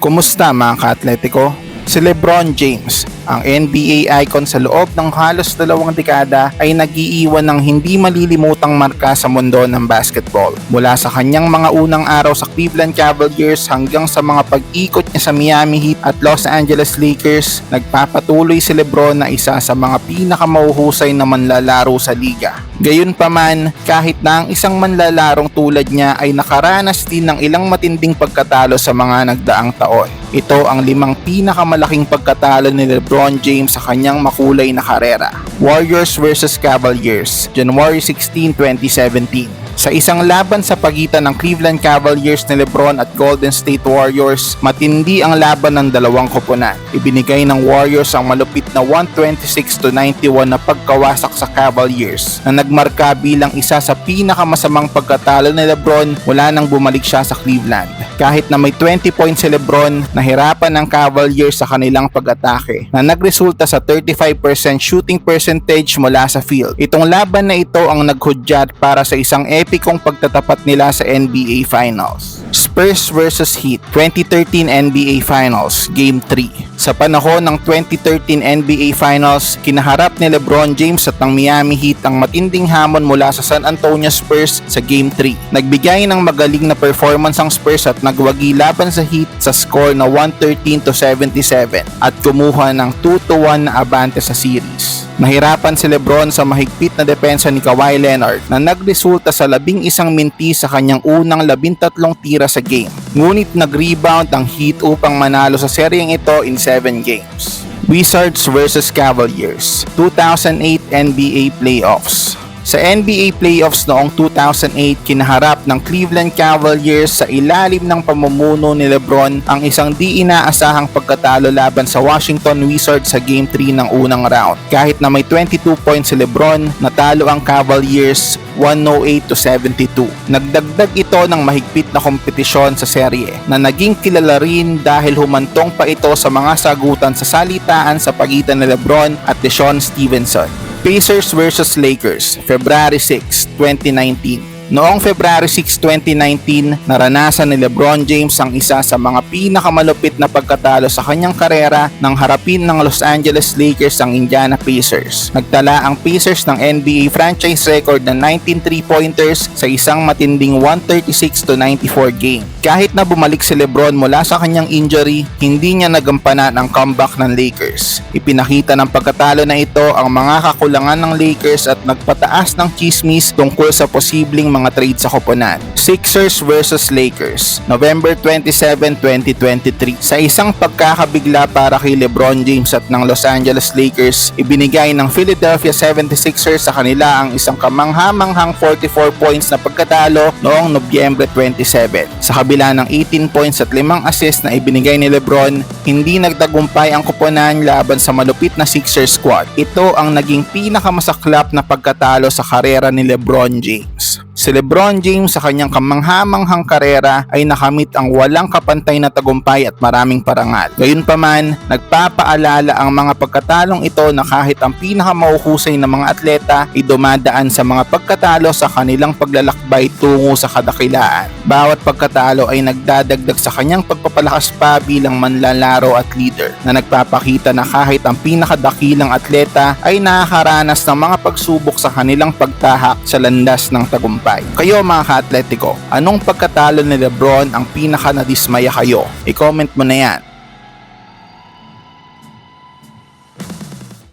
Kumusta mga ka-atletiko? Si Lebron James, ang NBA icon sa loob ng halos dalawang dekada ay nag-iiwan ng hindi malilimutang marka sa mundo ng basketball. Mula sa kanyang mga unang araw sa Cleveland Cavaliers hanggang sa mga pag-ikot niya sa Miami Heat at Los Angeles Lakers, nagpapatuloy si Lebron na isa sa mga pinakamahuhusay na manlalaro sa liga. Gayunpaman, kahit na ang isang manlalarong tulad niya ay nakaranas din ng ilang matinding pagkatalo sa mga nagdaang taon. Ito ang limang pinakamalaking pagkatalo ni LeBron James sa kanyang makulay na karera. Warriors vs Cavaliers, January 16, 2017. Sa isang laban sa pagitan ng Cleveland Cavaliers ni LeBron at Golden State Warriors, matindi ang laban ng dalawang koponan. Ibinigay ng Warriors ang malupit na 126 to 91 na pagkawasak sa Cavaliers na nagmarka bilang isa sa pinakamasamang pagkatalo ni LeBron mula nang bumalik siya sa Cleveland. Kahit na may 20 points si LeBron, nahirapan ng Cavaliers sa kanilang pag-atake na nagresulta sa 35% shooting percentage mula sa field. Itong laban na ito ang naghudyat para sa isang epikong pagtatapat nila sa NBA Finals. Spurs vs Heat 2013 NBA Finals Game 3 Sa panahon ng 2013 NBA Finals, kinaharap ni LeBron James at ng Miami Heat ang matinding hamon mula sa San Antonio Spurs sa Game 3. Nagbigay ng magaling na performance ang Spurs at nagwagi laban sa Heat sa score na 113 to 77 at kumuha ng 2 to 1 na abante sa series. Nahirapan si Lebron sa mahigpit na depensa ni Kawhi Leonard na nagresulta sa labing isang minti sa kanyang unang labintatlong tira sa game. Ngunit nag-rebound ang Heat upang manalo sa seryeng ito in 7 games. Wizards vs Cavaliers 2008 NBA Playoffs sa NBA playoffs noong 2008, kinaharap ng Cleveland Cavaliers sa ilalim ng pamumuno ni LeBron ang isang di inaasahang pagkatalo laban sa Washington Wizards sa Game 3 ng unang round. Kahit na may 22 points si LeBron, natalo ang Cavaliers 108 to 72. Nagdagdag ito ng mahigpit na kompetisyon sa serye na naging kilala rin dahil humantong pa ito sa mga sagutan sa salitaan sa pagitan ni LeBron at Deshaun Stevenson. Pacers vs Lakers, February 6, 2019. Noong February 6, 2019, naranasan ni LeBron James ang isa sa mga pinakamalupit na pagkatalo sa kanyang karera nang harapin ng Los Angeles Lakers ang Indiana Pacers. Nagtala ang Pacers ng NBA franchise record na 19 3-pointers sa isang matinding 136 to 94 game. Kahit na bumalik si LeBron mula sa kanyang injury, hindi niya nagampanan ang comeback ng Lakers. Ipinakita ng pagkatalo na ito ang mga kakulangan ng Lakers at nagpataas ng chismis tungkol sa posibleng mga trade sa koponan. Sixers vs Lakers, November 27, 2023. Sa isang pagkakabigla para kay LeBron James at ng Los Angeles Lakers, ibinigay ng Philadelphia 76ers sa kanila ang isang kamanghamanghang 44 points na pagkatalo noong Nobyembre 27. Sa kabila ng 18 points at 5 assists na ibinigay ni LeBron, hindi nagtagumpay ang koponan laban sa malupit na Sixers squad. Ito ang naging pinakamasaklap na pagkatalo sa karera ni LeBron James. Si LeBron James sa kanyang kamanghamanghang karera ay nakamit ang walang kapantay na tagumpay at maraming parangal. Gayunpaman, nagpapaalala ang mga pagkatalong ito na kahit ang pinakamauhusay na mga atleta ay dumadaan sa mga pagkatalo sa kanilang paglalakbay tungo sa kadakilaan. Bawat pagkatalo ay nagdadagdag sa kanyang pagpapalakas pa bilang manlalaro at leader na nagpapakita na kahit ang pinakadakilang atleta ay nakakaranas ng mga pagsubok sa kanilang pagtahak sa landas ng tagumpay. Kayo mga ka-atletiko, anong pagkatalo ni Lebron ang pinaka nadismaya kayo? I-comment mo na yan.